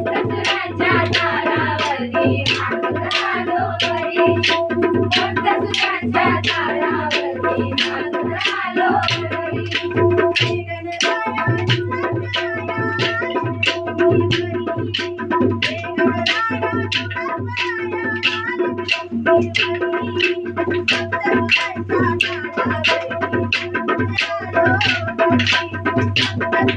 ससुराच्या दारावरती नाचत आलो घरी ससुराच्या दारावरती नाचत आलो घरी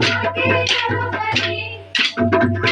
Thank you.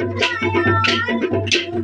जाता